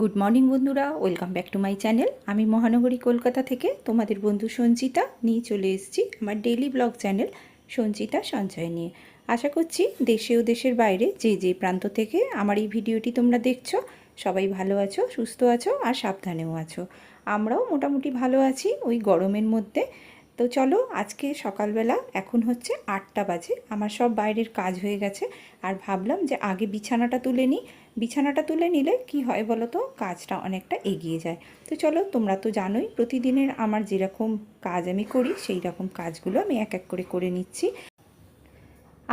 Good morning বন্ধুরা, welcome back to my channel. আমি মহানগরী কলকাতা থেকে তোমাদের বন্ধু সঞ্চিতা নিয়ে চলে এসেছি আমার ডেইলি ব্লগ চ্যানেল সঞ্চিতা সঞ্চয় নিয়ে। আশা করছি দেশে ও দেশের বাইরে যে যে প্রান্ত থেকে আমার এই ভিডিওটি তোমরা দেখছ, সবাই ভালো আছো, সুস্থ আছো আর সাবধানেও আছো। আমরাও মোটামুটি ভালো আছি ওই গরমের মধ্যে। তো চলো আজকে সকালবেলা, এখন হচ্ছে আটটা বাজে, আমার সব বাইরের কাজ হয়ে গেছে। আর ভাবলাম যে আগে বিছানাটা তুলে নিই বিছানাটা তুলে নিলে কি হয় বলো তো? কাজটা অনেকটা এগিয়ে যায়। তো চলো, তোমরা তো জানোই, প্রতিদিনের আমার যেরকম কাজ আমি করি সেই রকম কাজগুলো আমি এক এক করে করে নিচ্ছি।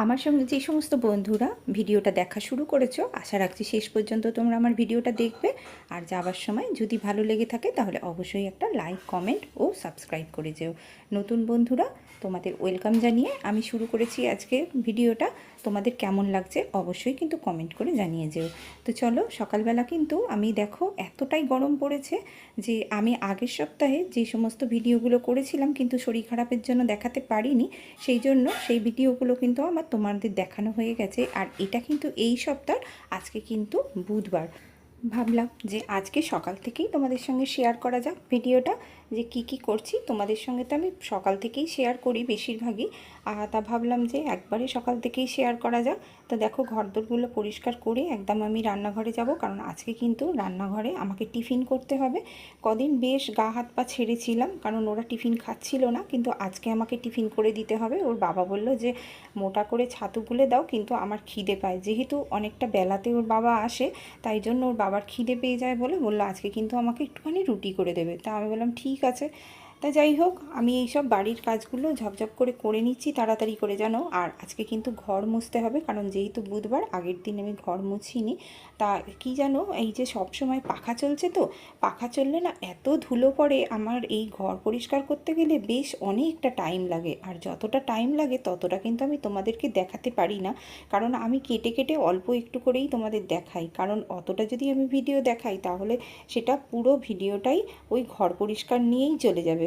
আমার সঙ্গে যে সমস্ত বন্ধুরা ভিডিওটা দেখা শুরু করেছ, আশা রাখছি শেষ পর্যন্ত তোমরা আমার ভিডিওটা দেখবে। আর যাওয়ার সময় যদি ভালো লেগে থাকে তাহলে অবশ্যই একটা লাইক, কমেন্ট ও সাবস্ক্রাইব করে যেও। নতুন বন্ধুরা, তোমাদের ওয়েলকাম জানিয়ে আমি শুরু করেছি আজকে ভিডিওটা। তোমাদের কেমন লাগছে অবশ্যই কিন্তু কমেন্ট করে জানিয়ে যেও। তো চলো, সকালবেলা কিন্তু আমি দেখো এতটাই গরম পড়েছে যে আমি আগের সপ্তাহে যে সমস্ত ভিডিওগুলো করেছিলাম কিন্তু শরীর খারাপের জন্য দেখাতে পারিনি, সেই জন্য সেই ভিডিওগুলো কিন্তু আমার তোমাদের দেখানো হয়ে গেছে। আর এটা কিন্তু এই সপ্তাহ, আজকে কিন্তু বুধবার। ভাবলাম যে আজকে সকাল থেকেই তোমাদের সঙ্গে শেয়ার করা যাক ভিডিওটা। যে কি কি করছি তোমাদের সঙ্গে তো আমি সকাল থেকেই শেয়ার করি বেশিরভাগই। আর তা ভাবলাম যে একবারে সকাল থেকেই শেয়ার করা যাক। তো দেখো ঘরদোরগুলো পরিষ্কার করে একদম আমি রান্নাঘরে যাব কারণ আজকে কিন্তু রান্নাঘরে আমাকে টিফিন করতে হবে। কদিন বেশ গা হাত পা ছেড়েছিলাম কারণ ওরা টিফিন খাচ্ছিল না কিন্তু আজকে আমাকে টিফিন করে দিতে হবে। ওর বাবা বলল যে মোটা করে ছাতু গুলে দাও কিন্তু আমার খিদে পায়। যেহেতু অনেকটা বেলাতে ওর বাবা আসে তাই জন্য ওর বাবার খিদে পেয়ে যায় বলে বলল আজকে কিন্তু আমাকে একটুখানি রুটি করে দেবে। তা আমি বললাম ঠিক আছে। তা যাই হোক, আমি এইসব বাড়ির কাজগুলো ঝপঝপ করে করে নিচ্ছি তাড়াতাড়ি করে জানো। আর আজকে কিন্তু ঘর মুছতে হবে, কারণ যেহেতু বুধবার, আগের দিন আমি ঘর মুছিনি। তা কি জানো, এই যে সব সময় পাখা চলছে তো, পাখা চললে না এত ধুলো পড়ে। আমার এই ঘর পরিষ্কার করতে গেলে বেশ অনেকটা টাইম লাগে। আর যতটা টাইম লাগে, ততটা কিন্তু আমি তোমাদেরকে দেখাতে পারি না। কারণ আমি কেটে কেটে অল্প একটু করেই তোমাদের দেখাই। কারণ অতটা যদি আমি ভিডিও দেখাই, তাহলে সেটা পুরো ভিডিওটাই ওই ঘর পরিষ্কার নিয়েই চলে যাবে।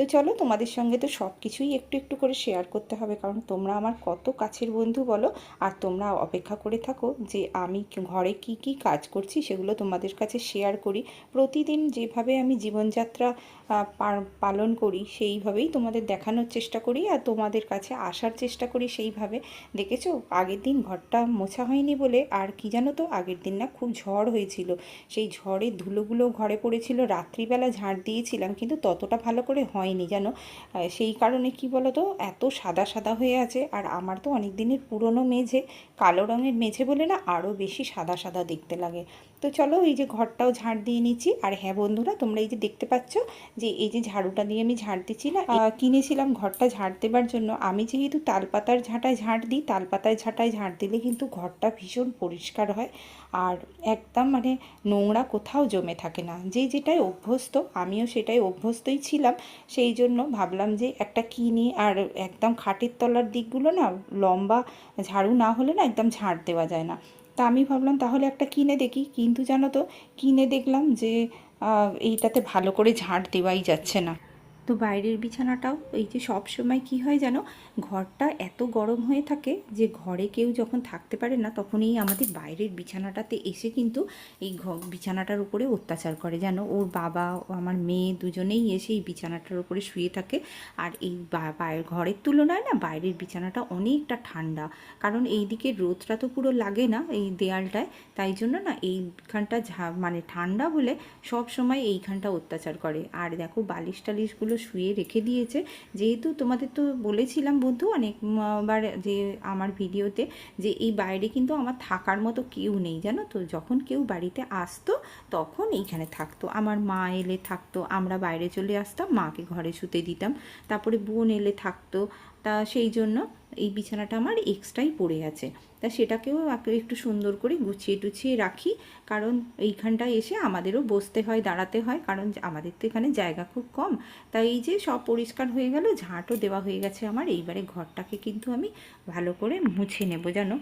তো চলো তোমাদের সঙ্গে তো সব কিছুই একটু একটু করে শেয়ার করতে হবে। কারণ তোমরা আমার কত কাছের বন্ধু বলো, আর তোমরা অপেক্ষা করে থাকো যে আমি ঘরে কি কি কাজ করছি, সেগুলো তোমাদের কাছে শেয়ার করি। প্রতিদিন যেভাবে আমি জীবনযাত্রা পালন করি, সেইভাবেই তোমাদের দেখানোর চেষ্টা করি, আর তোমাদের কাছে আসার চেষ্টা করি সেইভাবে। দেখেছ? আগের দিন ঘরটা মোছা হয়নি বলে, আর কি জানো তো? আগের দিন না খুব ঝড় হয়েছিল। সেই ঝড়ের ধুলোগুলো ঘরে পড়েছিল। রাত্রিবেলা ঝাড় দিয়েছিলাম, কিন্তু ততটা ভালো করে হয়নি যেন। সেই কারণে কি বলো তো এত সাদা সাদা হয়ে আছে। আর আমার তো অনেক দিনের পুরনো মেঝে কালো রঙের মেঝে বলে না আরও বেশি সাদা সাদা দেখতে লাগে। তো চলো এই যে ঘরটাও ঝাড় দিয়ে নিচ্ছি। আর হ্যাঁ বন্ধুরা, তোমরা এই যে দেখতে পাচ্ছ যে এই যে ঝাড়ুটা দিয়ে আমি ঝাড় দিচ্ছি না কিনেছিলাম ঘরটা ঝাড় দেবার জন্য। আমি যেহেতু তালপাতার ঝাঁটায় ঝাড় দিই তালপাতায় ঝাঁটায় ঝাড় দিলে কিন্তু ঘরটা ভীষণ পরিষ্কার হয়। আর একদম মানে নোংরা কোথাও জমে থাকে না। যে যেটাই অভ্যস্ত, আমিও সেটাই অভ্যস্তই ছিলাম। সেই জন্য ভাবলাম যে একটা কিনি। আর একদম খাটের তলার দিকগুলো না লম্বা ঝাড়ু না হলে না একদম ঝাড় দেওয়া যায় না। তা আমি ভাবলাম, তাহলে একটা কিনে দেখি। কিন্তু জানো তো, কিনে দেখলাম যে এইটাতে ভালো করে ঝাঁট দেওয়াই যাচ্ছে না। তো বাইরের বিছানাটাও, এই যে সব সময় কি হয় যেন ঘরটা এত গরম হয়ে থাকে যে ঘরে কেউ যখন থাকতে পারে না, তখনই আমাদের বাইরের বিছানাটাতে এসে কিন্তু এই বিছানাটার উপরে অত্যাচার করে যেন ওর বাবা, আমার মেয়ে দুজনেই এসে এই বিছানাটার উপরে শুয়ে থাকে। আর এই ঘরের তুলনায় না বাইরের বিছানাটা অনেকটা ঠান্ডা। কারণ এই দিকে রোদটা তো পুরো লাগে না এই দেয়ালটায়। তাই জন্য না এইখানটা ঝা মানে ঠান্ডা বলে সব সময় এইখানটা অত্যাচার করে। আর দেখো বালিশ টালিশগুলো শুয়ে রেখে দিয়েছে। যেহেতু তোমাদের তো বলেছিলাম বন্ধু অনেকবার যে আমার ভিডিওতে যে এই বাইরে কিন্তু আমার থাকার মতো কেউ নেই, জানো তো? যখন কেউ বাড়িতে আসতো তখন এইখানে থাকতো। আমার মা এলে থাকতো, আমরা বাইরে চলে আসতাম, মাকে ঘরে শুতে দিতাম। তারপরে বোন এলে থাকতো, তা সেই জন্য এই বিছানাটা আমার এক্সট্রাই পড়ে আছে। তা সেটাকেও একটু সুন্দর করে গুছিয়ে টুছিয়ে রাখি, কারণ এইখানটায় এসে আমাদেরও বসতে হয়, দাঁড়াতে হয়, কারণ আমাদের তো এখানে জায়গা খুব কম। তাই এই যে, সব পরিষ্কার হয়ে গেল, ঝাঁটও দেওয়া হয়ে গেছে আমার, এইবারে ঘরটাকে কিন্তু আমি ভালো করে মুছে নেব, জানো?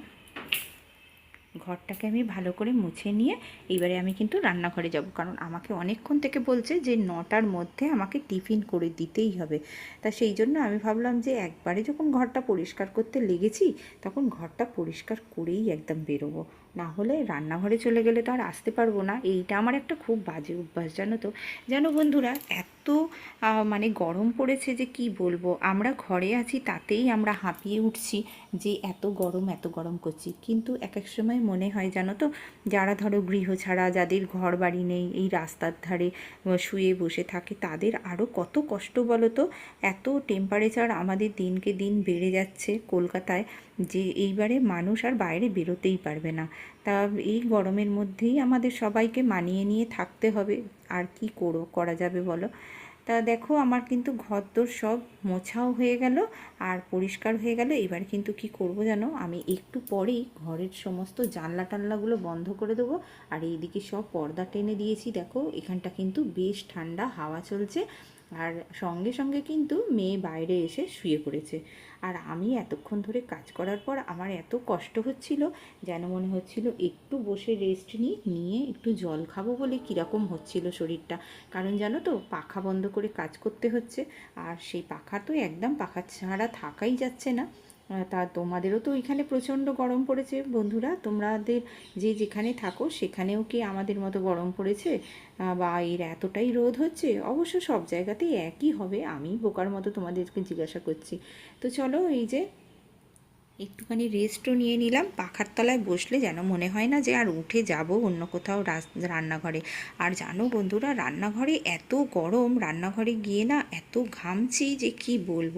ঘরটাকে আমি ভালো করে মুছে নিয়ে এবারে আমি কিন্তু রান্নাঘরে যাব। কারণ আমাকে অনেকক্ষণ থেকে বলছে যে নটার মধ্যে আমাকে টিফিন করে দিতেই হবে। তা সেই জন্য আমি ভাবলাম যে একবারে যখন ঘরটা পরিষ্কার করতে লেগেছি, তখন ঘরটা পরিষ্কার করেই একদম বেরোবো। না হলে রান্নাঘরে চলে গেলে তো আর আসতে পারব না। এইটা আমার একটা খুব বাজে অভ্যাস, জানো তো। জানো বন্ধুরা, এত মানে গরম পড়েছে যে কি বলব? আমরা ঘরে আছি, তাতেই আমরা হাঁপিয়ে উঠছি যে এত গরম এত গরম করছি। কিন্তু এক এক সময় মনে হয়, জানো তো, যারা ধরো গৃহ ছাড়া, যাদের ঘর বাড়ি নেই, এই রাস্তার ধারে শুয়ে বসে থাকে, তাদের আরও কত কষ্ট বলো তো? এত টেম্পারেচার আমাদের দিনকে দিন বেড়ে যাচ্ছে কলকাতায়। যে এইবারে মানুষ আর বাইরে বেরোতেই পারবে না। তা এই গরমের মধ্যেই আমাদের সবাইকে মানিয়ে নিয়ে থাকতে হবে। আর কি করো, করা যাবে বলো? তা দেখো, আমার কিন্তু ঘরদোর সব মোছাও হয়ে গেল আর পরিষ্কার হয়ে গেল। এবার কিন্তু কি করব জানো? আমি একটু পরেই ঘরের সমস্ত জানলা টানলাগুলো বন্ধ করে দেবো। আর এইদিকে সব পর্দা টেনে দিয়েছি। দেখো, এখানটা কিন্তু বেশ ঠান্ডা, হাওয়া চলছে। আর সঙ্গে সঙ্গে কিন্তু মেয়ে বাইরে এসে শুয়ে পড়েছে। আর আমি এতক্ষণ ধরে কাজ করার পর আমার এত কষ্ট হচ্ছিল যেন মনে হচ্ছিল একটু বসে রেস্ট নিই নিয়ে একটু জল খাব বলে কীরকম হচ্ছিল শরীরটা। কারণ জানো তো, পাখা বন্ধ করে কাজ করতে হচ্ছে। আর সেই পাখা তো একদম পাখা ছাড়া থাকাই যাচ্ছে না। তা তোমাদেরও তো ওইখানে প্রচণ্ড গরম পড়েছে, বন্ধুরা। তোমাদের যে যেখানে থাকো, সেখানেও কি আমাদের মতো গরম পড়েছে? বা এর এতটাই রোদ হচ্ছে? অবশ্য সব জায়গাতেই একই হবে। আমি বোকার মতো তোমাদেরকে জিজ্ঞাসা করছি। তো চলো, এই যে একটুখানি রেস্টও নিয়ে নিলাম। পাখার তলায় বসলে যেন মনে হয় না যে আর উঠে যাব অন্য কোথাও রান্নাঘরে। আর জানো বন্ধুরা, রান্নাঘরে এত গরম, রান্নাঘরে গিয়ে না এত ঘামছি যে কি বলব?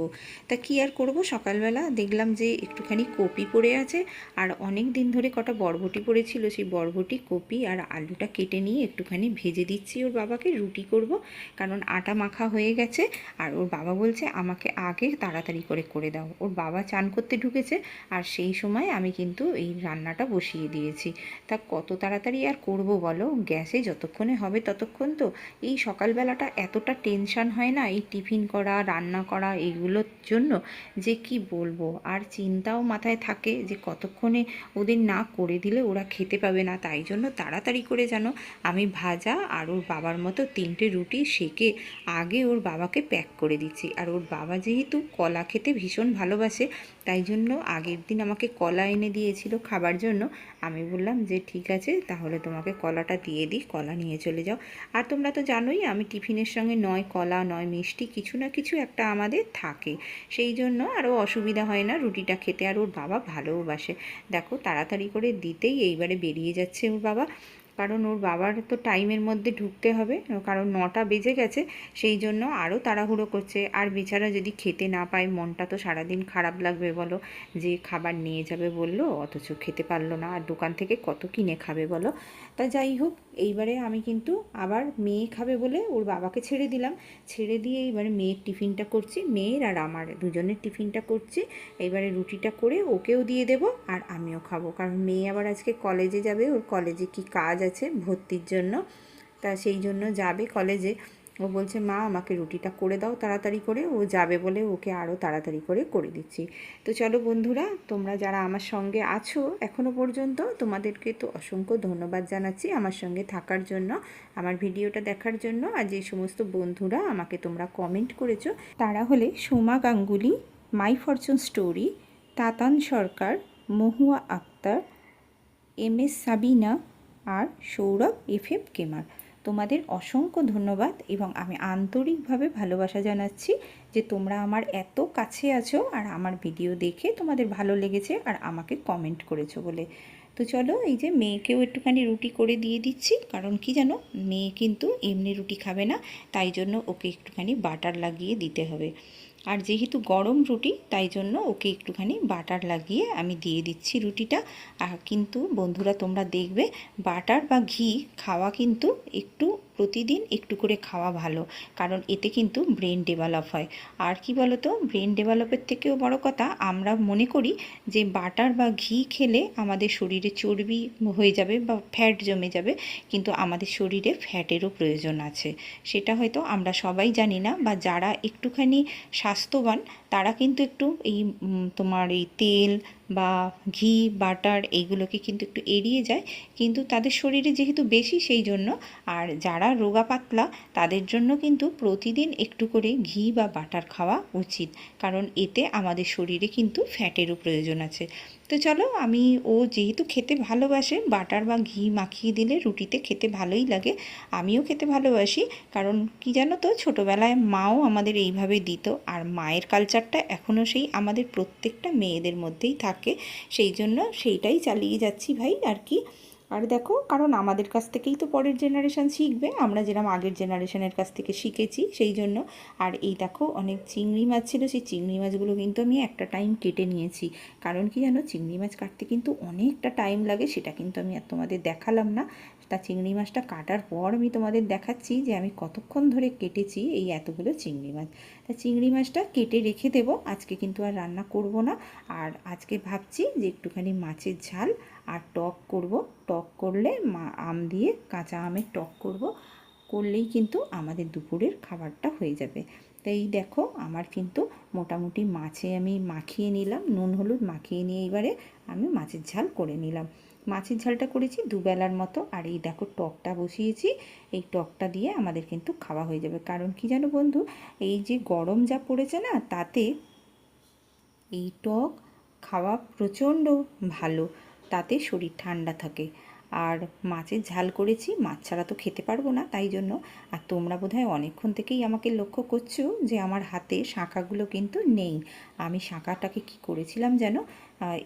তা কি আর করব? সকালবেলা দেখলাম যে একটুখানি কপি পড়ে আছে। আর অনেক দিন ধরে কটা বরবটি পড়েছিল, সেই বরবটি, কপি আর আলুটা কেটে নিয়ে একটুখানি ভেজে দিচ্ছি ওর বাবাকে, রুটি করব। কারণ আটা মাখা হয়ে গেছে। আর ওর বাবা বলছে, আমাকে আগে তাড়াতাড়ি করে করে দাও। ওর বাবা চান করতে ঢুকেছে। আর সেই সময় আমি কিন্তু এই রান্নাটা বসিয়ে দিয়েছি। তা কত তাড়াতাড়ি আর করব বলো? গ্যাসে যতক্ষণে হবে ততক্ষণ তো। এই সকালবেলাটা এতটা টেনশন হয় না? এই টিফিন করা, রান্না করা এইগুলোর জন্য যে কি বলব? আর চিন্তাও মাথায় থাকে যে কতক্ষণে ওদের না করে দিলে ওরা খেতে পাবে না। তাই জন্য তাড়াতাড়ি করে যেন আমি ভাজা আর ওর বাবার মতো তিনটে রুটি সেকে আগে ওর বাবাকে প্যাক করে দিচ্ছি। আর ওর বাবা যেহেতু কলা খেতে ভীষণ ভালোবাসে, তাই জন্য আগের দিন আমাকে কলা এনে দিয়েছিল খাবার জন্য। আমি বললাম যে, ঠিক আছে, তাহলে তোমাকে কলাটা দিয়ে দিই, কলা নিয়ে চলে যাও। আর তোমরা তো জানোই, আমি টিফিনের সঙ্গে নয় কলা, নয় মিষ্টি কিছু না কিছু একটা আমাদের থাকে। সেই জন্য আরও অসুবিধা হয় না, রুটিটা খেতে। আর ওর বাবা ভালোবাসে দেখো, তাড়াতাড়ি করে দিতেই এইবারে বেরিয়ে যাচ্ছে ওর বাবা। কারণ ওর বাবার তো টাইমের মধ্যে ঢুকতে হবে, কারণ নটা বেজে গেছে, সেই জন্য আরও তাড়াহুড়ো করছে। আর বেচারা যদি খেতে না পায়, মনটা তো সারাদিন খারাপ লাগবে বলো, যে খাবার নিয়ে যাবে বলল, অথচ খেতে পারল না। আর দোকান থেকে কত কিনে খাবে বলো? তা যাই হোক এইবারে আমি কিন্তু আবার মেয়ে খাবে বলে ওর বাবাকে ছেড়ে দিলাম। ছেড়ে দিয়ে এইবারে মেয়ের টিফিনটা করছি। মেয়ের আর আমার দুজনের টিফিনটা করছি। এইবারে রুটিটা করে ওকেও দিয়ে দেব আর আমিও খাব। কারণ মেয়ে আবার আজকে কলেজে যাবে। ওর কলেজে কি কাজ আছে ভর্তির জন্য। তা সেই জন্য যাবে কলেজে। ও বলছে, মা, আমাকে রুটিটা করে দাও তাড়াতাড়ি করে। ও যাবে বলে ওকে আরও তাড়াতাড়ি করে করে দিচ্ছি। তো চলো বন্ধুরা, তোমরা যারা আমার সঙ্গে আছো এখনও পর্যন্ত, তোমাদেরকে তো অসংখ্য ধন্যবাদ জানাচ্ছি আমার সঙ্গে থাকার জন্য, আমার ভিডিওটা দেখার জন্য। আর যে সমস্ত বন্ধুরা আমাকে তোমরা কমেন্ট করেছ, তারা হলে Soma Ganguly, my fortune story, Tatan Sarkar, Mahua Akhtar, M S Sabina R Sourav F F gamer তোমাদের অসংখ্য ধন্যবাদ এবং আমি আন্তরিকভাবে ভালোবাসা জানাচ্ছি যে তোমরা আমার এত কাছে আছো আর আমার ভিডিও দেখে তোমাদের ভালো লেগেছে আর আমাকে কমেন্ট করেছ বলে। তো চলো এই যে মেয়েকেও একটুখানি রুটি করে দিয়ে দিচ্ছি, কারণ কি জানো? মেয়ে কিন্তু এমনি রুটি খাবে না, তাই জন্য ওকে একটুখানি বাটার লাগিয়ে দিতে হবে। আর যেহেতু গরম রুটি, তাই জন্য ওকে একটুখানি বাটার লাগিয়ে আমি দিয়ে দিচ্ছি রুটিটা। আর কিন্তু বন্ধুরা তোমরা দেখবে, বাটার বা ঘি খাওয়া কিন্তু একটু প্রতিদিন একটু করে খাওয়া ভালো, কারণ এতে কিন্তু ব্রেন ডেভেলপ হয়। আর কি বলো তো ব্রেন ডেভেলপের থেকেও বড় কথা, আমরা মনে করি যে বাটার বা ঘি খেলে আমাদের শরীরে চর্বি হয়ে যাবে বা ফ্যাট জমে যাবে, কিন্তু আমাদের শরীরে ফ্যাটেরও প্রয়োজন আছে। সেটা হয়তো আমরা সবাই জানি না বা যারা একটুখানি স্বাস্থ্যবান তারা কিন্তু একটু এই তোমার এই তেল বা ঘি, বাটার এইগুলোকে কিন্তু একটু এড়িয়ে যায়। কিন্তু তাদের শরীরে যেহেতু বেশি সেই জন্য, আর যারা রোগা পাতলা, তাদের জন্য কিন্তু প্রতিদিন একটু করে ঘি বা বাটার খাওয়া উচিত। কারণ এতে আমাদের শরীরে কিন্তু ফ্যাটেরও প্রয়োজন আছে। তো চলো। আমি, ও যেহেতু খেতে ভালোবাসে, বাটার বা ঘি মাখিয়ে দিলে রুটিতে খেতে ভালোই লাগে। আমিও খেতে ভালোবাসি। কারণ কি জানো তো, ছোটোবেলায় মাও আমাদের এইভাবে দিত। আর মায়ের কালচারটা এখনও সেই আমাদের প্রত্যেকটা মেয়েদের মধ্যেই থাকে। সেই জন্য সেইটাই চালিয়ে যাচ্ছি ভাই। আর কি? আর দেখো, কারণ আমাদের কাছ থেকেই তো পরের জেনারেশান শিখবে, আমরা যেরকম আগের জেনারেশনের কাছ থেকে শিখেছি সেই জন্য। আর এই দেখো, অনেক চিংড়ি মাছ ছিল, সেই চিংড়ি মাছগুলো কিন্তু আমি একটা টাইম কেটে নিয়েছি। কারণ কি জানো, চিংড়ি মাছ কাটতে কিন্তু অনেকটা টাইম লাগে, সেটা কিন্তু আমি আর তোমাদের দেখালাম না। তা চিংড়ি মাছটা কাটার পর আমি তোমাদের দেখাচ্ছি যে আমি কতক্ষণ ধরে কেটেছি এই এতগুলো চিংড়ি মাছ। তা চিংড়ি মাছটা কেটে রেখে দেব, আজকে কিন্তু আর রান্না করব না। আর আজকে ভাবছি যে একটুখানি মাছের ঝাল আর টক করব। টক করলে আম দিয়ে কাঁচা আমের টক করব। করলেই কিন্তু আমাদের দুপুরের খাবারটা হয়ে যাবে। তাই দেখো আমার কিন্তু মোটামুটি মাছে আমি মাখিয়ে নিলাম, নুন, হলুদ মাখিয়ে নিয়ে এবারে আমি মাছের ঝাল করে নিলাম। মাছের ঝালটা করেছি দুবেলার মতো। আর এই দেখো টকটা বসিয়েছি। এই টকটা দিয়ে আমাদের কিন্তু খাওয়া হয়ে যাবে। কারণ কি জানো বন্ধু? এই যে গরম যা পড়েছে না, তাতে এই টক খাওয়া প্রচণ্ড ভালো। তাতে শরীর ঠান্ডা থাকে। আর মাছের ঝাল করেছি, মাছ ছাড়া তো খেতে পারব না, তাই জন্য। আর তোমরা বোধহয় অনেকক্ষণ থেকেই আমাকে লক্ষ্য করছ যে আমার হাতে শাঁখাগুলো কিন্তু নেই। আমি শাঁখাটাকে কি করেছিলাম যেন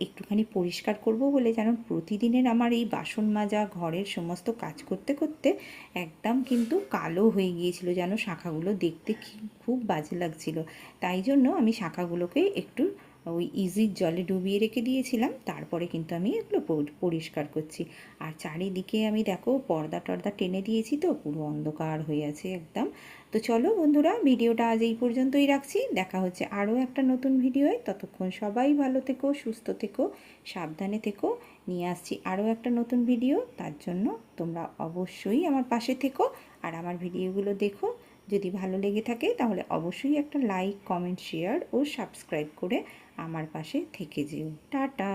একটুখানি পরিষ্কার করব বলে যেন প্রতিদিনের আমার এই বাসন মাজা, ঘরের সমস্ত কাজ করতে করতে একদম কিন্তু কালো হয়ে গিয়েছিল যেন শাঁখাগুলো দেখতে খুব বাজে লাগছিল। তাই জন্য আমি শাঁখাগুলোকে একটু ওই ইজির জলে ডুবিয়ে রেখে দিয়েছিলাম, তারপরে কিন্তু আমি এগুলো পরিষ্কার করছি। আর চারিদিকে আমি দেখো পর্দা টর্দা টেনে দিয়েছি তো, পুরো অন্ধকার হয়ে আছে একদম। তো চলো বন্ধুরা, ভিডিওটা আজ এই পর্যন্তই রাখছি। দেখা হচ্ছে আরও একটা নতুন ভিডিওয়। ততক্ষণ সবাই ভালো থেকো, সুস্থ থেকো, সাবধানে থেকো। নিয়ে আসছি আরও একটা নতুন ভিডিও। তার জন্য তোমরা অবশ্যই আমার পাশে থেকো। আর আমার ভিডিওগুলো দেখো। যদি ভালো লেগে থাকে তাহলে অবশ্যই একটা লাইক কমেন্ট শেয়ার ও সাবস্ক্রাইব করে আমার পাশে থেকে যেও। টাটা।